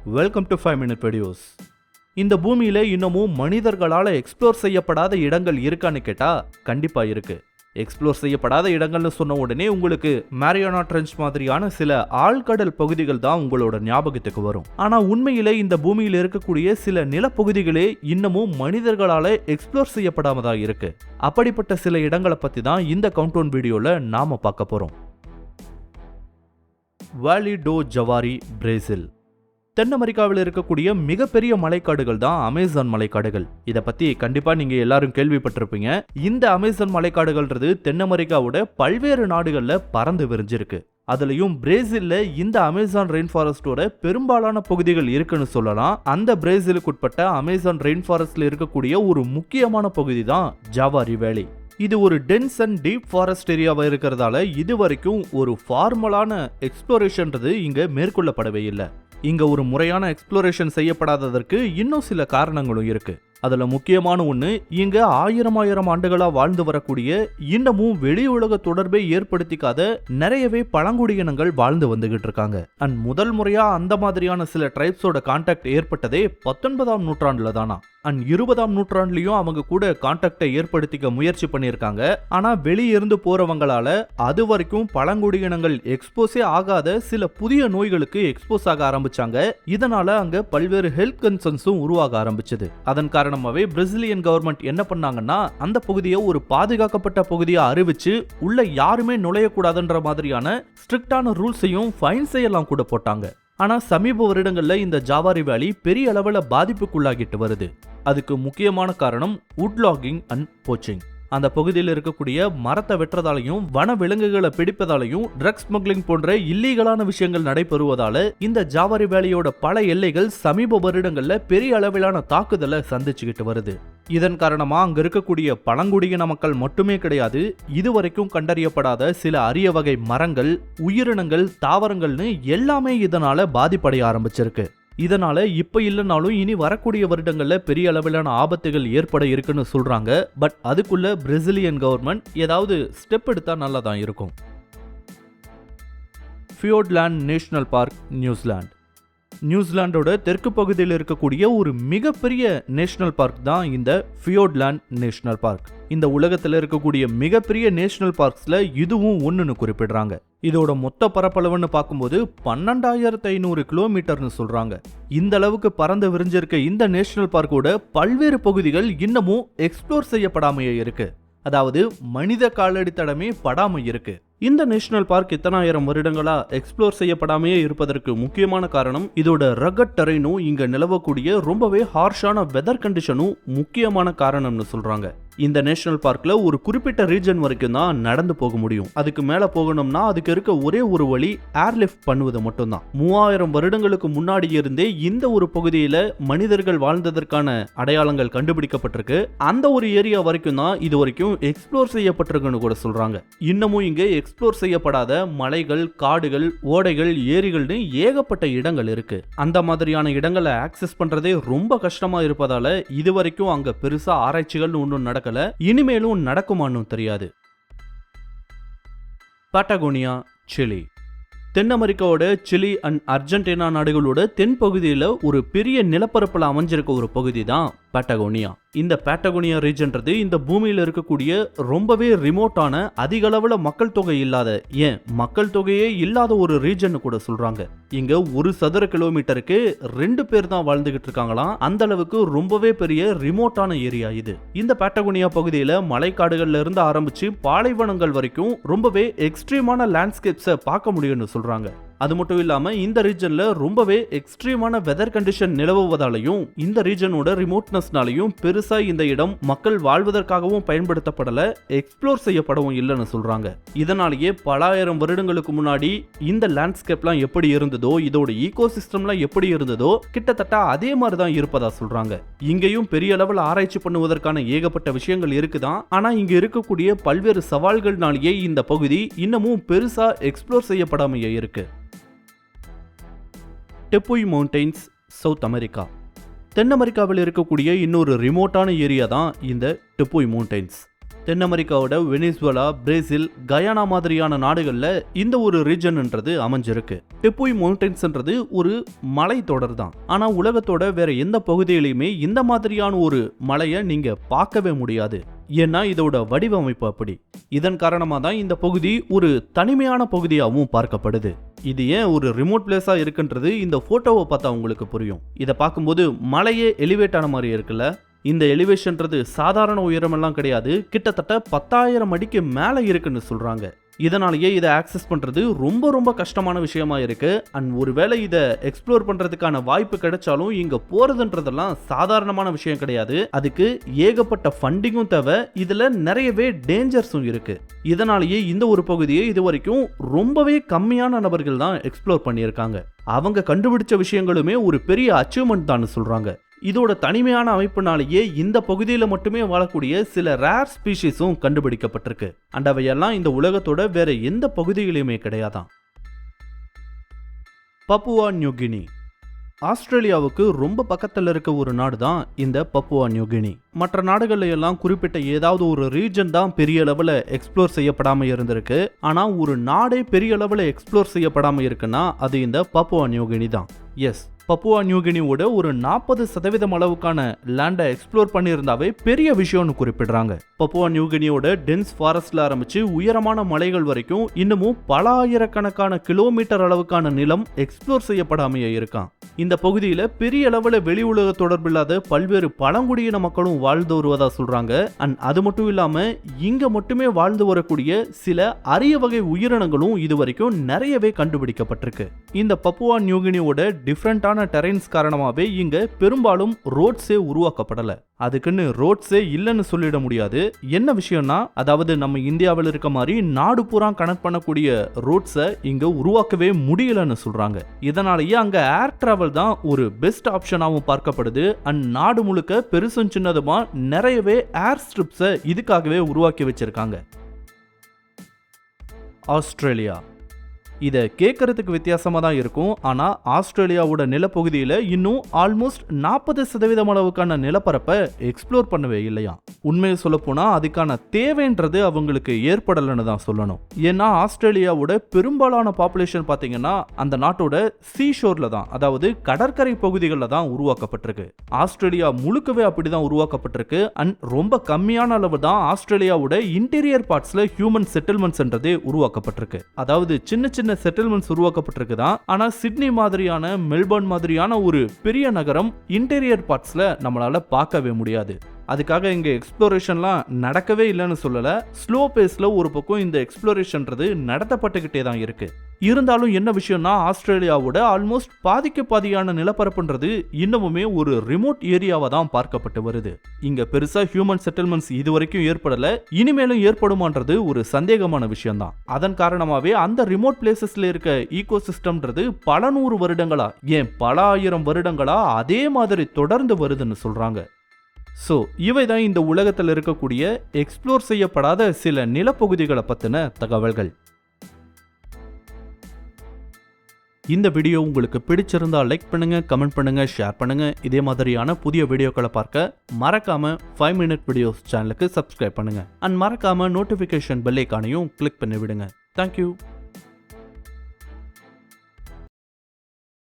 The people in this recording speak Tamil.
Welcome to five minute videos இந்த பூமியில இன்னமும் மனிதர்களால் எக்ஸ்ப்ளோர் செய்யப்படாத இடங்கள் இருக்கான்னு கேட்டால் கண்டிப்பாக இருக்கு. எக்ஸ்ப்ளோர் செய்யப்படாத இடங்கள்னு சொன்ன உடனே உங்களுக்கு மேரியானா ட்ரெஞ்ச் மாதிரியான சில ஆழ்கடல் பகுதிகள் தான் உங்களோட ஞாபகத்துக்கு வரும். ஆனால் உண்மையிலே இந்த பூமியில் இருக்கக்கூடிய சில நிலப்பகுதிகளே இன்னமும் மனிதர்களால் எக்ஸ்ப்ளோர் செய்யப்படாம தான் இருக்கு. அப்படிப்பட்ட சில இடங்களை பற்றி தான் இந்த கவுண்டவுன் வீடியோவில் நாம் பார்க்க போகிறோம் வாலி டோ ஜவாரி பிரேசில் தென் அமெரிக்காவில் இருக்கக்கூடிய மிகப்பெரிய மலைக்காடுகள் தான் அமேசான் மலைக்காடுகள். இதை பத்தி கண்டிப்பா நீங்க எல்லாரும் கேள்விப்பட்டிருப்பீங்க. இந்த அமேசான் மலைக்காடுகள்ன்றது தென் அமெரிக்காவோட பல்வேறு நாடுகள்ல பறந்து விரிஞ்சிருக்கு. அதுலயும் பிரேசில்ல இந்த அமேசான் ரெயின் ஃபாரஸ்டோட பெரும்பாலான பகுதிகள் இருக்குன்னு சொல்லலாம். அந்த பிரேசிலுக்கு உட்பட்ட அமேசான் ரெயின் ஃபாரஸ்ட்ல இருக்கக்கூடிய ஒரு முக்கியமான பகுதி தான் ஜாவாரி வேலி. இது ஒரு டென்ஸ் அண்ட் டீப் ஃபாரஸ்ட் ஏரியாவாக இருக்கிறதால இது வரைக்கும் ஒரு ஃபார்மலான எக்ஸ்ப்ளோரேஷன்றது இங்கே மேற்கொள்ளப்படவே இல்லை. இங்க ஒரு முறையான எக்ஸ்ப்ளோரேஷன் செய்யப்படாததற்கு இன்னும் சில காரணங்களும் இருக்கு. அதுல முக்கியமான ஒன்று இங்க ஆயிரம் ஆயிரம் ஆண்டுகளா வாழ்ந்து வரக்கூடிய இன்னமும் வெளி உலக தொடர்பை ஏற்படுத்திக்காத நிறையவே பழங்குடியினங்கள் வாழ்ந்து வந்துகிட்டு இருக்காங்க. அண்ட் முதல் முறையா அந்த மாதிரியான சில ட்ரைப்ஸோட கான்டாக்ட் ஏற்பட்டதே பத்தொன்பதாம் நூற்றாண்டுல தானா அண்ட் இருபதாம் நூற்றாண்டுலயும் அவங்க கூட கான்டாக்டை ஏற்படுத்திக்க முயற்சி பண்ணியிருக்காங்க. ஆனா வெளியிருந்து போறவங்களால அது வரைக்கும் பழங்குடியினங்கள் எக்ஸ்போஸே ஆகாத சில புதிய நோய்களுக்கு எக்ஸ்போஸ் ஆக ஆரம்பிச்சாங்க. இதனால அங்க பல்வேறு ஹெல்த் கன்சர்ன்ஸும் உருவாக ஆரம்பிச்சது. அதன் காரணமாவே பிரேசிலியன் கவர்மெண்ட் என்ன பண்ணாங்கன்னா அந்த பகுதியை ஒரு பாதுகாக்கப்பட்ட பகுதியா அறிவிச்சு உள்ள யாருமே நுழையக்கூடாதுன்ற மாதிரியான ஸ்ட்ரிக்டான ரூல்ஸையும் ஃபைன்ஸ் எல்லாம் கூட போட்டாங்க. ஆனால் சமீப வருடங்களில் இந்த ஜாவாரி வேலி பெரிய அளவில் பாதிப்புக்குள்ளாகிட்டு வருது. அதுக்கு முக்கியமான காரணம் வுட்லாகிங் அண்ட் போச்சிங் அந்த பகுதியில் இருக்கக்கூடிய மரத்தை வெட்டுறதாலையும் வன விலங்குகளை பிடிப்பதாலையும் ட்ரக்ஸ் ஸ்மக்லிங் போன்ற இல்லீகலான விஷயங்கள் நடைபெறுவதால இந்த ஜாவாரி வேலையோட பல எல்லைகள் சமீப வருடங்கள்ல பெரிய அளவிலான தாக்குதலை சந்திச்சுக்கிட்டு வருது. இதன் காரணமா அங்க இருக்கக்கூடிய பழங்குடியின மக்கள் மட்டுமே கிடையாது இதுவரைக்கும் கண்டறியப்படாத சில அரிய வகை மரங்கள் உயிரினங்கள் தாவரங்கள்னு எல்லாமே இதனால பாதிப்படைய ஆரம்பிச்சிருக்கு. இதனால இப்ப இல்லைனாலும் இனி வரக்கூடிய வருடங்கள்ல பெரிய அளவிலான ஆபத்துகள் ஏற்பட இருக்குன்னு சொல்றாங்க. பட் அதுக்குள்ள பிரேசிலியன் கவர்மெண்ட் ஏதாவது ஸ்டெப் எடுத்தா நல்லா தான் இருக்கும் ஃபியோட்லேண்ட் நேஷனல் பார்க் நியூசிலாந்து நியூசிலாண்டோட தெற்கு பகுதியில் இருக்கக்கூடிய ஒரு மிகப்பெரிய நேஷனல் பார்க் தான் இந்த ஃபியோட்லாண்ட் நேஷனல் பார்க். இந்த உலகத்தில் இருக்கக்கூடிய மிகப்பெரிய நேஷனல் பார்க்ஸில் இதுவும் ஒன்றுன்னு குறிப்பிடுறாங்க. இதோட மொத்த பரப்பளவுன்னு பார்க்கும்போது பன்னெண்டாயிரத்து ஐநூறு கிலோமீட்டர்னு சொல்கிறாங்க இந்த அளவுக்கு பறந்து விரிஞ்சிருக்க இந்த நேஷனல் பார்க்கோட பல்வேறு பகுதிகள் இன்னமும் எக்ஸ்ப்ளோர் செய்யப்படாமையே இருக்குது அதாவது மனித காலடி தடமே படாமல் இருக்குது இந்த நேஷனல் பார்க் இத்தனாயிரம் வருடங்களா எக்ஸ்ப்ளோர் செய்யப்படாமையே இருப்பதற்கு முக்கியமான காரணம் இதோட ரகட் டெரைனும் இங்க நிலவக்கூடிய ரொம்பவே ஹார்ஷான வெதர் கண்டிஷனும் முக்கியமான காரணம்னு சொல்றாங்க. இந்த நேஷனல் பார்க்ல ஒரு குறிப்பிட்ட ரீஜன் வரைக்கும் தான் நடந்து போக முடியும். அதுக்கு மேல போகணும்னா அதுக்கு இருக்க ஒரே ஒரு வழி ஏர்லிஃப்ட் பண்ணுவது மட்டும்தான். மூவாயிரம் வருடங்களுக்கு முன்னாடி இருந்தே இந்த ஒரு பகுதியில மனிதர்கள் வாழ்ந்ததற்கான அடையாளங்கள் கண்டுபிடிக்கப்பட்டிருக்கு. அந்த ஒரு ஏரியா வரைக்கும் தான் இது வரைக்கும் எக்ஸ்ப்ளோர் செய்யப்பட்டிருக்குன்னு கூட சொல்றாங்க. இன்னமும் இங்க எக்ஸ்ப்ளோர் செய்யப்படாத மலைகள் காடுகள் ஓடைகள் ஏரிகள்னு ஏகப்பட்ட இடங்கள் இருக்கு. அந்த மாதிரியான இடங்களை ஆக்சஸ் பண்றதே ரொம்ப கஷ்டமா இருப்பதால இது வரைக்கும் அங்க பெருசா ஆராய்ச்சிகள் ஒன்றும் நடக்கல இனிமேலும் நடக்குமான்னு தெரியாது. பட்டகோனியா சிலி. தென் அமெரிக்காவோட சிலி அண்ட் அர்ஜென்டினா நாடுகளோட தென்பகுதியில் ஒரு பெரிய நிலப்பரப்பில் அமைஞ்சிருக்க ஒரு பகுதி தான் பேட்டகோனியா இந்த பேட்டகோனியா ரீஜன்றது இந்த பூமியில் இருக்கக்கூடிய ரொம்பவே ரிமோட்டான அதிக அளவில் மக்கள் தொகை இல்லாத ஏன்? மக்கள் தொகையே இல்லாத ஒரு ரீஜன் கூட சொல்றாங்க. இங்க ஒரு சதுர கிலோமீட்டருக்கு ரெண்டு பேர் தான் வாழ்ந்துகிட்டு இருக்காங்களாம். அந்த அளவுக்கு ரொம்பவே பெரிய ரிமோட்டான ஏரியா இது. இந்த பேட்டகோனியா பகுதியில் மலைக்காடுகள்ல இருந்து ஆரம்பிச்சு பாலைவனங்கள் வரைக்கும் ரொம்பவே எக்ஸ்ட்ரீமான லேண்ட்ஸ்கேப்ஸை பார்க்க முடியும்னு சொல்றாங்க. அது மட்டும் இல்லாம இந்த ரீஜன்ல ரொம்பவே எக்ஸ்ட்ரீமான வெதர் கண்டிஷன் நிலவுவதாலையும் இந்த ரீஜனோட ரிமோட்னஸ்னாலையும் பெருசா இந்த இடம் மக்கள் வாழ்வதற்காகவும் பயன்படுத்தப்படல எக்ஸ்ப்ளோர் செய்யப்படவும் இல்லைன்னு சொல்றாங்க. இதனாலேயே பல ஆயிரம் வருடங்களுக்கு முன்னாடி இந்த லேண்ட்ஸ்கேப்லாம் எப்படி இருந்ததோ இதோட ஈகோ சிஸ்டம்லாம் எப்படி இருந்ததோ கிட்டத்தட்ட அதே மாதிரி தான் இருப்பதா சொல்றாங்க. இங்கேயும் பெரிய அளவில் ஆராய்ச்சி பண்ணுவதற்கான ஏகப்பட்ட விஷயங்கள் இருக்குதான் ஆனா இங்க இருக்கக்கூடிய பல்வேறு சவால்கள்னாலேயே இந்த பகுதி இன்னமும் பெருசா எக்ஸ்ப்ளோர் செய்யப்படாமையே இருக்கு. டெப்புய் மவுண்டைன்ஸ் சவுத் அமெரிக்கா தென் அமெரிக்காவில் இருக்கக்கூடிய இன்னொரு ரிமோட்டான ஏரியா தான் இந்த டெப்புய் மவுண்டைன்ஸ் தென் அமெரிக்காவோட வெனிசுவலா பிரேசில் கயானா மாதிரியான நாடுகளில் இந்த ஒரு ரீஜன்ன்றது அமைஞ்சிருக்கு. டெப்புய் மவுண்டன்ஸ்ன்றது ஒரு மலை தொடர் தான். ஆனால் உலகத்தோட வேற எந்த பகுதியிலையுமே இந்த மாதிரியான ஒரு மலையை நீங்கள் பார்க்கவே முடியாது. ஏன்னா இதோட வடிவமைப்பு அப்படி. இதன் காரணமாக தான் இந்த பகுதி ஒரு தனிமையான பகுதியாகவும் பார்க்கப்படுது. இது ஏன் ஒரு ரிமோட் பிளேஸாக இருக்குன்றது இந்த ஃபோட்டோவை பார்த்தா உங்களுக்கு புரியும். இதை பார்க்கும்போது மலையே எலிவேட் ஆன மாதிரி இருக்குல்ல? இந்த எலிவேஷன்றது சாதாரண உயரமெல்லாம் கிடையாது. கிட்டத்தட்ட பத்தாயிரம் அடிக்கு மேலே இருக்குன்னு சொல்கிறாங்க இதனாலேயே இதை ஆக்சஸ் பண்ணுறது ரொம்ப ரொம்ப கஷ்டமான விஷயமா இருக்குது அண்ட் ஒருவேளை இதை எக்ஸ்ப்ளோர் பண்ணுறதுக்கான வாய்ப்பு கிடைச்சாலும் இங்கே போகிறதுன்றதெல்லாம் சாதாரணமான விஷயம் கிடையாது. அதுக்கு ஏகப்பட்ட ஃபண்டிங்கும் தேவை. இதில் நிறையவே டேஞ்சர்ஸும் இருக்குது இதனாலேயே இந்த ஒரு பகுதியை இது வரைக்கும் ரொம்பவே கம்மியான நபர்கள் தான் எக்ஸ்ப்ளோர் பண்ணியிருக்காங்க. அவங்க கண்டுபிடிச்ச விஷயங்களுமே ஒரு பெரிய அச்சீவ்மெண்ட் தான் சொல்கிறாங்க இதோட தனிமையான அமைப்புனாலேயே இந்த பகுதியில் மட்டுமே வாழக்கூடிய சில ரேர் ஸ்பீஷீஸும் கண்டுபிடிக்கப்பட்டிருக்கு. அண்ட் அவையெல்லாம் இந்த உலகத்தோட வேற எந்த பகுதிகளையுமே கிடையாதான் பப்புவா நியூகினி ஆஸ்திரேலியாவுக்கு ரொம்ப பக்கத்தில் இருக்க ஒரு நாடு தான் இந்த பப்புவா நியூகினி மற்ற நாடுகள்ல எல்லாம் குறிப்பிட்ட ஏதாவது ஒரு ரீஜன் தான் பெரிய அளவில் எக்ஸ்ப்ளோர் செய்யப்படாமல் இருந்திருக்கு. ஆனால் ஒரு நாடே பெரிய அளவில் எக்ஸ்ப்ளோர் செய்யப்படாமல் இருக்குன்னா அது இந்த பப்புவா நியூகினி தான். எஸ் பப்புவா நியூகினியோட ஒரு நாற்பது சதவீதம் அளவுக்கான லேண்டை எக்ஸ்ப்ளோர் பண்ணியிருந்தாவே பெரிய விஷயம்னு குறிப்பிடுறாங்க. பப்புவா நியூகினியோட டென்ஸ் ஃபாரஸ்ட்ல ஆரம்பிச்சு உயரமான மலைகள் வரைக்கும் இன்னமும் பல ஆயிரக்கணக்கான கிலோமீட்டர் அளவுக்கான நிலம் எக்ஸ்ப்ளோர் செய்யப்படாமையே இருக்கான் இந்த பகுதியில் பெரிய அளவில் வெளி உலக தொடர்பில்லாத பல்வேறு பழங்குடியின மக்களும் வாழ்ந்து வருவதா சொல்றாங்க. அண்ட் அது மட்டும் இல்லாம இங்க மட்டுமே வாழ்ந்து வரக்கூடிய சில அரிய வகை உயிரினங்களும் இது வரைக்கும் நிறையவே கண்டுபிடிக்கப்பட்டிருக்கு. இந்த பப்புவா நியூகினியோட டிஃப்ரெண்டான டெரைன்ஸ் காரணமாகவே இங்க பெரும்பாலும் ரோட்ஸே உருவாக்கப்படலை. அதுக்குன்னு ரோட்ஸே இல்லைன்னு சொல்லிட முடியாது. என்ன விஷயம்னா அதாவது நம்ம இந்தியாவில் இருக்க மாதிரி நாடு பூரா கனெக்ட் பண்ணக்கூடிய ரோட்ஸை இங்கே உருவாக்கவே முடியலன்னு சொல்கிறாங்க இதனாலேயே அங்கே ஏர் டிராவல் தான் ஒரு பெஸ்ட் ஆப்ஷனாகவும் பார்க்கப்படுது. அண்ட் நாடு முழுக்க பெருசும் சின்னதுமாக நிறையவே ஏர் ஸ்ட்ரிப்ஸை இதுக்காகவே உருவாக்கி வச்சுருக்காங்க. ஆஸ்திரேலியா. இதை கேட்கறதுக்கு வித்தியாசமாக தான் இருக்கும். ஆனால் ஆஸ்திரேலியாவோட நிலப்பகுதியில் இன்னும் ஆல்மோஸ்ட் நாற்பது சதவீதம் அளவுக்கான நிலப்பரப்பை எக்ஸ்ப்ளோர் பண்ணவே இல்லையா உண்மையை சொல்லப்போனால் அதுக்கான தேவைன்றது அவங்களுக்கு ஏற்படலைன்னு தான் சொல்லணும். ஏன்னா ஆஸ்திரேலியாவோட பெரும்பாலான பாப்புலேஷன் பார்த்தீங்கன்னா அந்த நாட்டோட சீ ஷோரில் தான் அதாவது கடற்கரை பகுதிகளில் தான் உருவாக்கப்பட்டிருக்கு. ஆஸ்திரேலியா முழுக்கவே அப்படி தான் உருவாக்கப்பட்டிருக்கு. அண்ட் ரொம்ப கம்மியான அளவு தான் ஆஸ்திரேலியாவோட இன்டீரியர் பார்ட்ஸில் ஹியூமன் செட்டில்மெண்ட்ஸ்ன்றது உருவாக்கப்பட்டிருக்கு. அதாவது சின்ன சின்ன செட்டில்மெண்ட்ஸ் செட்டில்மெண்ட்ஸ் உருவாக்கப்பட்டிருக்குதான் ஆனால் சிட்னி மாதிரியான மெல்பர்ன் மாதிரியான ஒரு பெரிய நகரம் இன்டீரியர் பார்ட்ஸில் நம்மளால் பார்க்கவே முடியாது. அதுக்காக இங்கே எக்ஸ்ப்ளோரேஷன்லாம் நடக்கவே இல்லைன்னு சொல்லலை. ஸ்லோ பேஸில் ஒரு பக்கம் இந்த எக்ஸ்ப்ளோரேஷன்றது நடத்தப்பட்டுக்கிட்டே தான் இருக்குது இருந்தாலும் என்ன விஷயம்னா ஆஸ்திரேலியாவோட ஆல்மோஸ்ட் பாதிக்கு பாதியான நிலப்பரப்புன்றது இன்னமுமே ஒரு ரிமோட் ஏரியாவை தான் பார்க்கப்பட்டு வருது. இங்க பெருசா ஹியூமன் செட்டில்மெண்ட்ஸ் இது வரைக்கும் ஏற்படல இனிமேலும் ஏற்படுமான்றது ஒரு சந்தேகமான விஷயம் தான் அதன் காரணமாவே அந்த ரிமோட் பிளேசஸ்ல இருக்க ஈகோ சிஸ்டம்ன்றது பல நூறு வருடங்களா ஏன் பல ஆயிரம் வருடங்களா அதே மாதிரி தொடர்ந்து வருதுன்னு சொல்றாங்க. ஸோ இவை தான் இந்த உலகத்தில் இருக்கக்கூடிய எக்ஸ்ப்ளோர் செய்யப்படாத சில நிலப்பகுதிகளை பற்றின தகவல்கள். இந்த வீடியோ உங்களுக்கு பிடிச்சிருந்தால் லைக் பண்ணுங்கள் கமெண்ட் பண்ணுங்கள் ஷேர் பண்ணுங்கள் இதே மாதிரியான புதிய வீடியோக்களை பார்க்க மறக்காமல் ஃபைவ் மினிட் வீடியோஸ் சேனலுக்கு சப்ஸ்கிரைப் பண்ணுங்க. அண்ட் மறக்காமல் நோட்டிஃபிகேஷன் பெல்லைக்கானையும் கிளிக் பண்ணி விடுங்க தேங்க்யூ